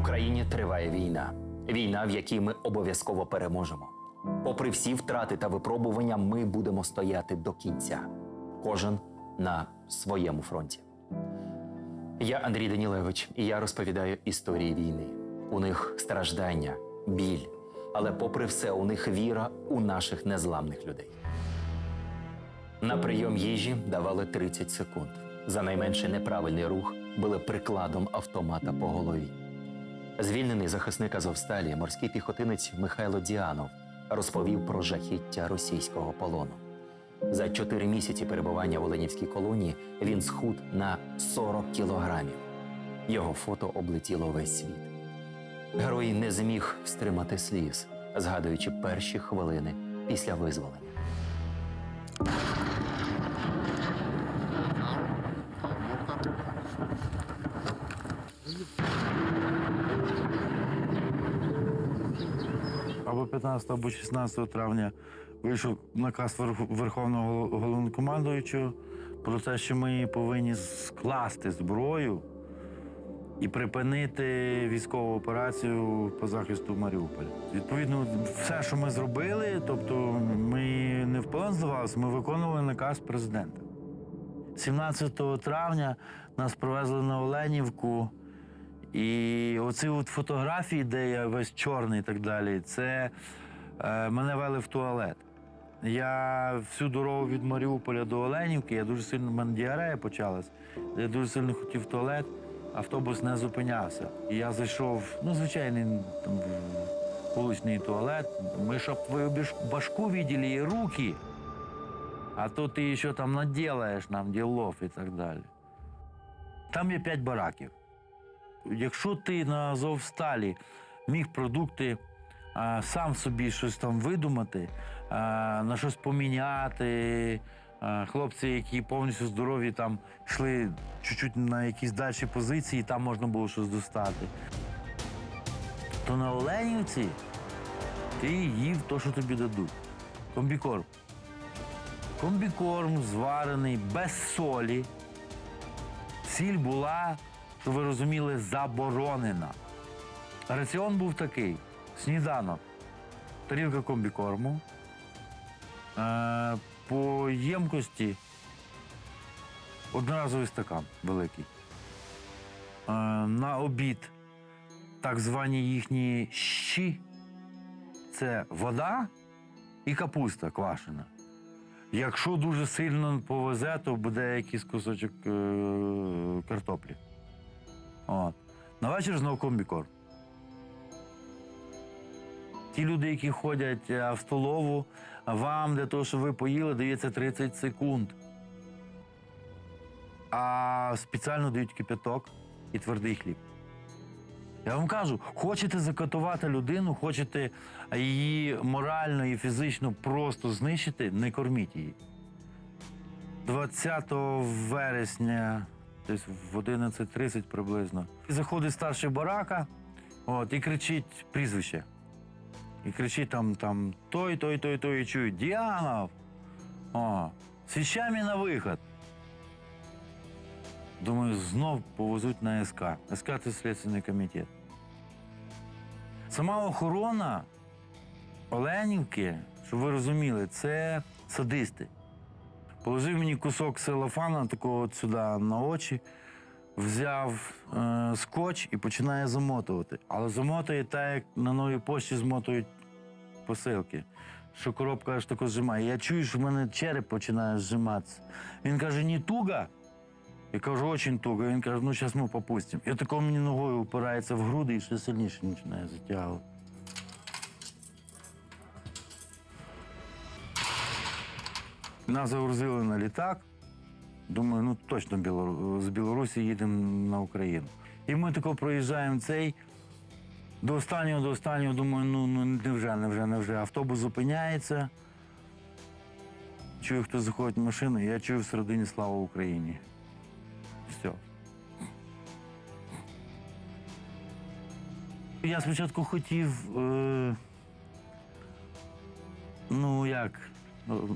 Україні триває війна. Війна, в якій ми обов'язково переможемо. Попри всі втрати та випробування, ми будемо стояти до кінця. Кожен на своєму фронті. Я Андрій Данілевич, і я розповідаю історії війни. У них страждання, біль, але попри все, у них віра у наших незламних людей. На прийом їжі давали 30 секунд. За найменший неправильний рух били прикладом автомата по голові. Звільнений захисник Азовсталі, морський піхотинець Михайло Діанов розповів про жахіття російського полону. За чотири місяці перебування в Оленівській колонії він схуд на 40 кілограмів. Його фото облетіло весь світ. Герой не зміг стримати сліз, згадуючи перші хвилини після визволення. Або 15 або 16 травня вийшов наказ Верховного Гол- головнокомандуючого про те, що ми повинні скласти зброю і припинити військову операцію по захисту Маріуполя. Відповідно, все, що ми зробили, тобто ми не в здавалися, ми виконували наказ президента. 17 травня нас провезли на Оленівку. І оці от фотографії, де я весь чорний і так далі, це е, мене вели в туалет. Я всю дорогу від Маріуполя до Оленівки, я дуже сильно в мене діарея почалась. Я дуже сильно хотів в туалет, автобус не зупинявся. І я зайшов, ну, звичайний там, вуличний туалет. Ми щоб твою башку видели і руки, а то ти ще там наділаєш нам ділов і так далі. Там є п'ять бараків. Якщо ти на Азовсталі міг продукти а, сам собі щось там видумати, а, на щось поміняти, а, хлопці, які повністю здорові, там йшли чуть-чуть на якісь далі позиції, там можна було щось достати. То на Оленівці ти їв то, що тобі дадуть. Комбікорм. Комбікорм зварений без солі. Сіль була, щоб ви розуміли, заборонена. Раціон був такий: сніданок, тарілка комбікорму. Е, по ємкості одноразовий стакан великий. Е, на обід так звані їхні щі це вода і капуста квашена. Якщо дуже сильно повезе, то буде якийсь кусочок е- картоплі. От. На вечір знову комбікорм. Ті люди, які ходять е, в столову, вам для того, щоб ви поїли, дається 30 секунд. А спеціально дають кипяток і твердий хліб. Я вам кажу, хочете закатувати людину, хочете її морально і фізично просто знищити, не корміть її. 20 вересня, десь в 11.30 приблизно, заходить старший барака от, і кричить прізвище. І кричить там, там той, той, той, той, і чують Діанов. О, з на виход. Думаю, знов повезуть на СК. СК це Слідственний комітет. Сама охорона Оленівки, щоб ви розуміли, це садисти. Положив мені кусок селофана, такого от сюди на очі, взяв е, скотч і починає замотувати. Але замотує так, як на новій пошті змотують посилки. Що коробка аж тако зжимає. Я чую, що в мене череп починає зжиматися. Він каже, не туго. Я кажу, очень туго. Він каже, ну зараз ми попустимо. І тако мені ногою упирається в груди і ще сильніше починає затягувати. Нас загрузили на літак. Думаю, ну точно з Білорусі їдемо на Україну. І ми тако проїжджаємо цей. До останнього, до останнього, думаю, ну, ну невже, невже, невже. Автобус зупиняється. Чую, хто заходить в машину, я чую всередині слава Україні. Все. Я спочатку хотів. Е... Ну, як,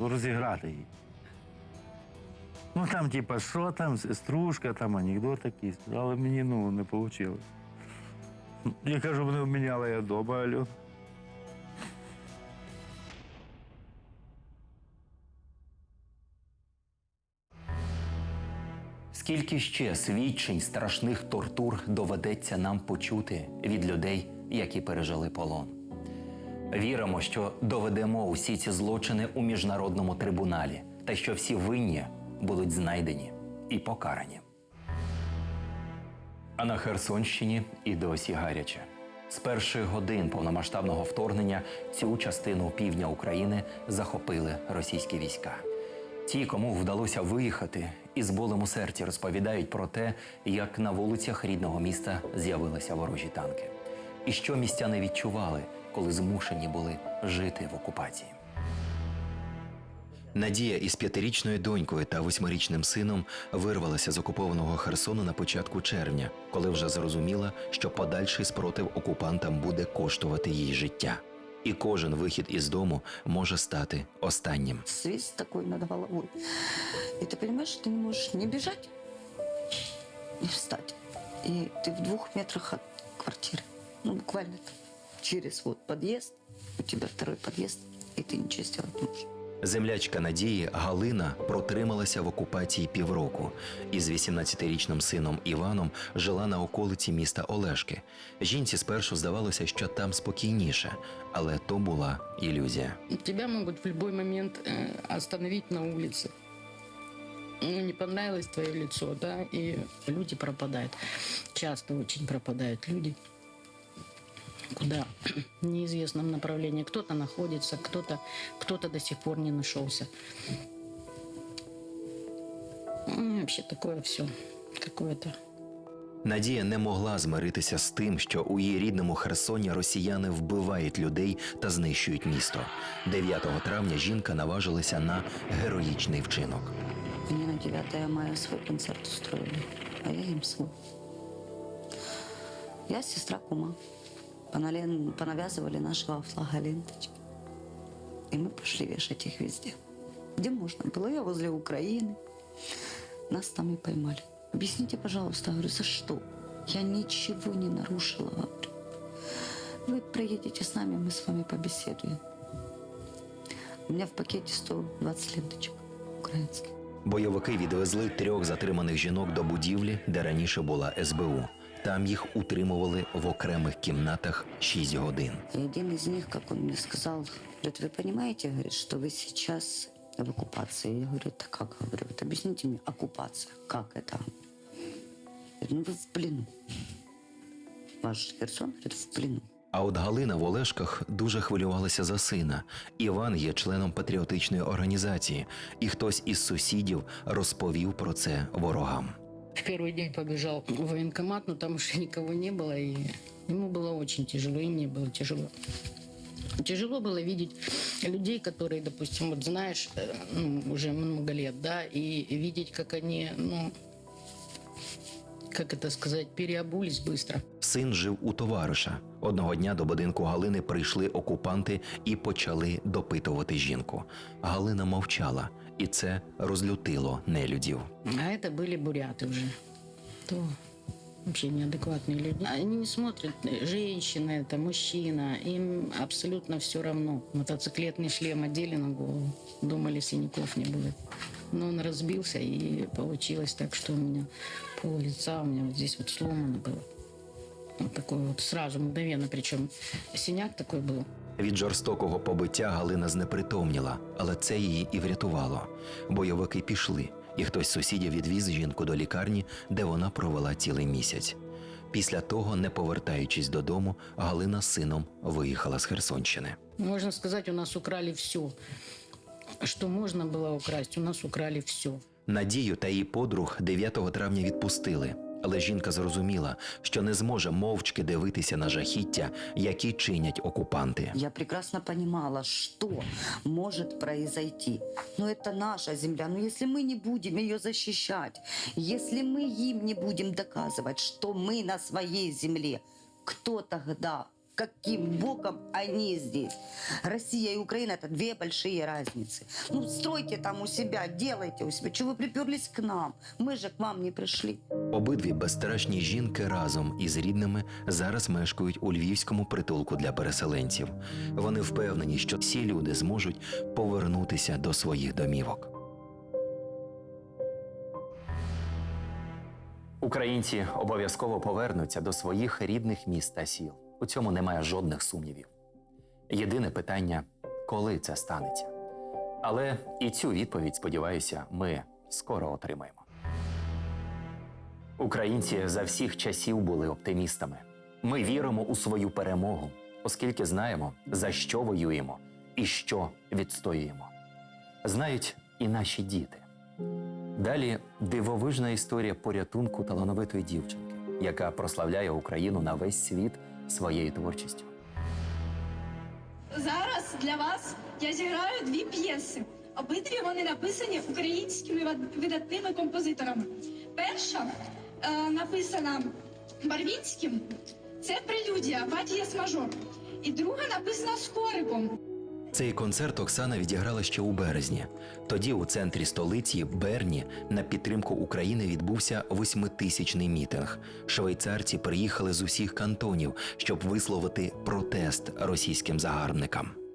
розіграти її. Ну там, типа, що там, сеструшка, там анекдот якийсь, але мені ну, не вийшло. Я кажу, вони обміняли я дома. Скільки ще свідчень страшних тортур доведеться нам почути від людей, які пережили полон? Віримо, що доведемо усі ці злочини у міжнародному трибуналі та що всі винні будуть знайдені і покарані. А на Херсонщині і досі гаряче. З перших годин повномасштабного вторгнення цю частину півдня України захопили російські війська. Ті, кому вдалося виїхати, із болем у серці розповідають про те, як на вулицях рідного міста з'явилися ворожі танки, і що містяни відчували, коли змушені були жити в окупації. Надія із п'ятирічною донькою та восьмирічним сином вирвалася з окупованого Херсону на початку червня, коли вже зрозуміла, що подальший спротив окупантам буде коштувати їй життя. І кожен вихід із дому може стати останнім. свист такой над головой. И ты понимаешь, что ты не можешь не бежать, не встать. И ты в двух метрах от квартиры. Ну, буквально там, через вот подъезд, у тебя второй подъезд, и ты ничего сделать не можешь. Землячка Надії Галина протрималася в окупації півроку і з 18-річним сином Іваном жила на околиці міста Олешки. Жінці спершу здавалося, що там спокійніше, але то була ілюзія. Тебя могут в любой момент э, остановить на улице. Ну, не понравилось твое лицо, да, и люди пропадают. Часто очень пропадают люди. Куда? Неизвестном направлении. Кто-то находится, кто-то кто до сих пор не нашелся. Ну, вообще такое все какое-то. Надія не могла змиритися з тим, що у її рідному Херсоні росіяни вбивають людей та знищують місто. 9 травня жінка наважилася на героїчний вчинок. Они на 9 мая свой концерт устроили, а я им свой. Я сестра кума Понален- понавязывали нашего флага ленточки. И мы пошли вешать их везде. Где можно было. Я возле Украины. Нас там и поймали. Объясните, пожалуйста, говорю, за что? Я ничего не нарушила, говорю. Вы проедете с нами, мы с вами побеседуем. У меня в пакете 120 ленточек украинских. Бойовики відвезли трьох затриманих жінок до будівлі, де раніше була СБУ. Там їх утримували в окремих кімнатах 6 годин. И один из них, как он мне сказал, говорит, вы понимаете, говорит, что вы сейчас в оккупации? Я говорю, это как? Говорю, вот объясните мне, оккупация, как это? Говорит, ну вы в плену. Ваш Херсон, говорит, в плену. А от Галина в Олешках дуже хвилювалася за сина. Іван є членом патріотичної організації, і хтось із сусідів розповів про це ворогам. В первый день побежал в военкомат, но там уже никого не было, и ему было очень тяжело, и мне было тяжело. Тяжело было видеть людей, которые, допустим, вот знаешь, э, ну, уже много лет, да, и видеть, как они, ну, как это сказать, переобулись быстро. Син жив у товариша. Одного дня до будинку Галини прийшли окупанти і почали допитувати жінку. Галина мовчала, І це розлютило нелюдів. А это были буряты уже. То вообще неадекватные люди. Они не смотрят, женщина это, мужчина. Им абсолютно все равно. Мотоциклетный шлем одели на голову. Думали, синяков не будет. Но он разбился, и получилось так, что у меня пол лица, у меня вот здесь вот сломано было. Вот такой вот сразу, мгновенно. Причем синяк такой был. Від жорстокого побиття Галина знепритомніла, але це її і врятувало. Бойовики пішли, і хтось з сусідів відвіз жінку до лікарні, де вона провела цілий місяць. Після того, не повертаючись додому, Галина з сином виїхала з Херсонщини. Можно сказать, у нас украли все. Что можно было украсть, у нас украли все. Надію та її подруг 9 травня відпустили, але жінка зрозуміла, що не зможе мовчки дивитися на жахіття, які чинять окупанти. Я прекрасно понимала, что может произойти. Но это наша земля. Но если мы не будем ее защищать, если мы им не будем доказывать, что мы на своей земле, кто тогда каким боком они здесь. Россия и Украина – это две большие разницы. Ну, стройте там у себя, делайте у себя. Чего вы приперлись к нам? Мы же к вам не пришли. Обидві безстрашні жінки разом із рідними зараз мешкають у львівському притулку для переселенців. Вони впевнені, що всі люди зможуть повернутися до своїх домівок. Українці обов'язково повернуться до своїх рідних міст та сіл. У цьому немає жодних сумнівів. Єдине питання коли це станеться. Але і цю відповідь, сподіваюся, ми скоро отримаємо. Українці за всіх часів були оптимістами. Ми віримо у свою перемогу, оскільки знаємо, за що воюємо і що відстоюємо. Знають і наші діти. Далі дивовижна історія порятунку талановитої дівчинки, яка прославляє Україну на весь світ своєю творчістю. Зараз для вас я зіграю дві п'єси. Обидві вони написані українськими видатними композиторами. Перша е, написана Барвінським, це прелюдія Батієс мажор. І друга написана Скориком. Цей концерт Оксана відіграла ще у березні. Тоді у центрі столиці Берні на підтримку України відбувся восьмитисячний мітинг. Швейцарці приїхали з усіх кантонів, щоб висловити протест російським загарбникам.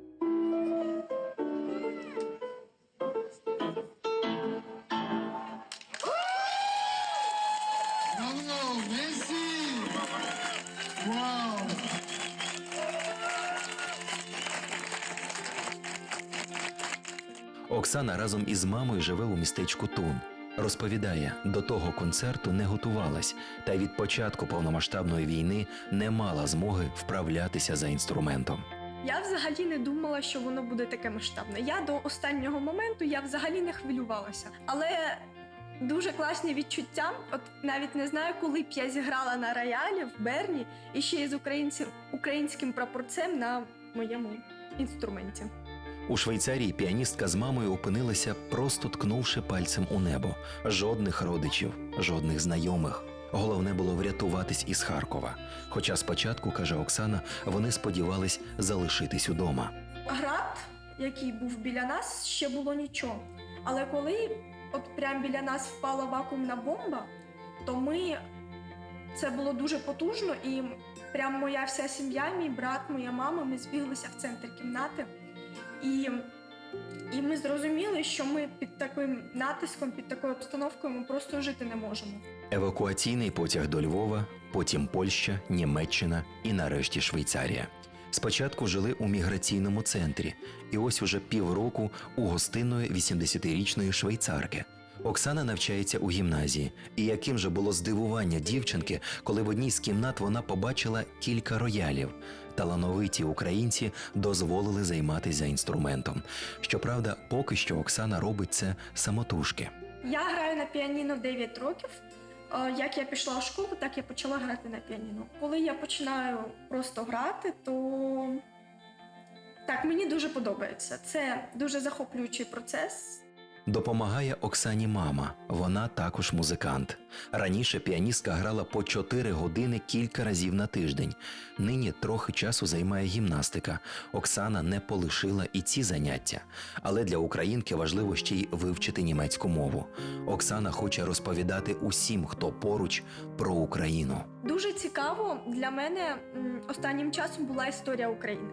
Разом із мамою живе у містечку Тун. Розповідає, до того концерту не готувалась, та від початку повномасштабної війни не мала змоги вправлятися за інструментом. Я взагалі не думала, що воно буде таке масштабне. Я до останнього моменту я взагалі не хвилювалася. Але дуже класні відчуття. От навіть не знаю, коли б я зіграла на роялі в Берні і ще й з українцем, українським прапорцем на моєму інструменті. У Швейцарії піаністка з мамою опинилася, просто ткнувши пальцем у небо. Жодних родичів, жодних знайомих. Головне було врятуватись із Харкова. Хоча спочатку, каже Оксана, вони сподівались залишитись удома. Град, який був біля нас, ще було нічого. Але коли от прямо біля нас впала вакуумна бомба, то ми це було дуже потужно, і прям моя вся сім'я, мій брат, моя мама, ми збіглися в центр кімнати. І, і ми зрозуміли, що ми під таким натиском, під такою обстановкою ми просто жити не можемо. Евакуаційний потяг до Львова, потім Польща, Німеччина і нарешті Швейцарія. Спочатку жили у міграційному центрі, і ось уже півроку у гостиної 80-річної швейцарки. Оксана навчається у гімназії, і яким же було здивування дівчинки, коли в одній з кімнат вона побачила кілька роялів. Талановиті українці дозволили займатися інструментом. Щоправда, поки що Оксана робить це самотужки. Я граю на піаніно 9 років. Е, Як я пішла в школу, так я почала грати на піаніно. Коли я починаю просто грати, то так, мені дуже подобається. Це дуже захоплюючий процес. Допомагає Оксані мама. Вона також музикант. Раніше піаністка грала по 4 години кілька разів на тиждень. Нині трохи часу займає гімнастика. Оксана не полишила і ці заняття. Але для українки важливо ще й вивчити німецьку мову. Оксана хоче розповідати усім, хто поруч, про Україну. Дуже цікаво для мене останнім часом була історія України.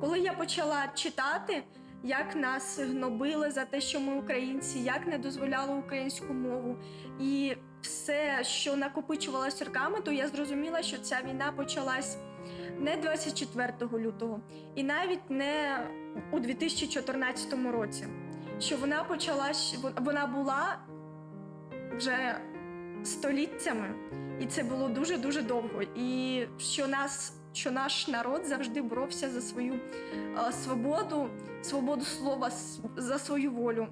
Коли я почала читати, як нас гнобили за те, що ми українці, як не дозволяли українську мову, і все, що накопичувалось роками, то я зрозуміла, що ця війна почалась не 24 лютого, і навіть не у 2014 році. Що вона почалась, вона була вже століттями, і це було дуже дуже довго. І що нас, що наш народ завжди боровся за свою е, свободу, свободу слова, за свою волю.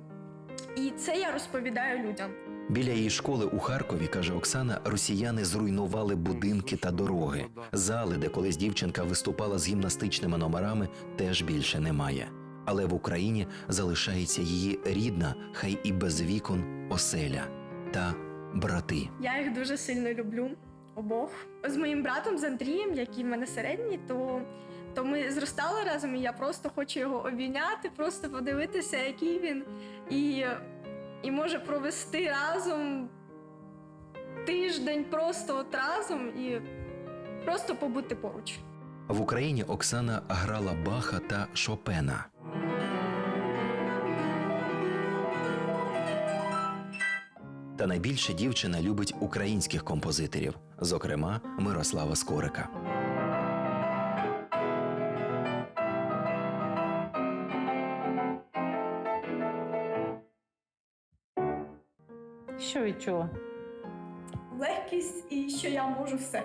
І це я розповідаю людям. Біля її школи у Харкові, каже Оксана, росіяни зруйнували будинки та дороги. Зали, де колись дівчинка виступала з гімнастичними номерами, теж більше немає. Але в Україні залишається її рідна, хай і без вікон, оселя та брати. Я їх дуже сильно люблю. Обох. З моїм братом з Андрієм, який в мене середній, то, то ми зростали разом, і я просто хочу його обійняти, просто подивитися, який він, і, і може провести разом тиждень просто от разом і просто побути поруч. В Україні Оксана грала Баха та Шопена. Та найбільше дівчина любить українських композиторів, зокрема Мирослава Скорика. Що відчула? Легкість і що я можу все.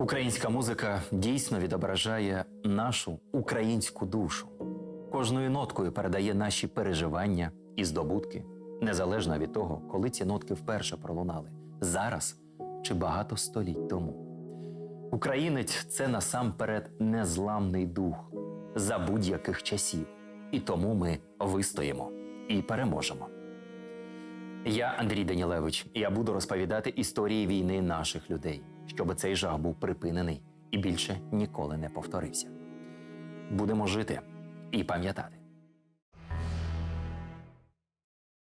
Українська музика дійсно відображає нашу українську душу. Кожною ноткою передає наші переживання і здобутки, незалежно від того, коли ці нотки вперше пролунали зараз чи багато століть тому. Українець це насамперед незламний дух за будь-яких часів, і тому ми вистоїмо і переможемо. Я Андрій Данілевич, я буду розповідати історії війни наших людей, щоб цей жах був припинений і більше ніколи не повторився. Будемо жити і пам'ятати.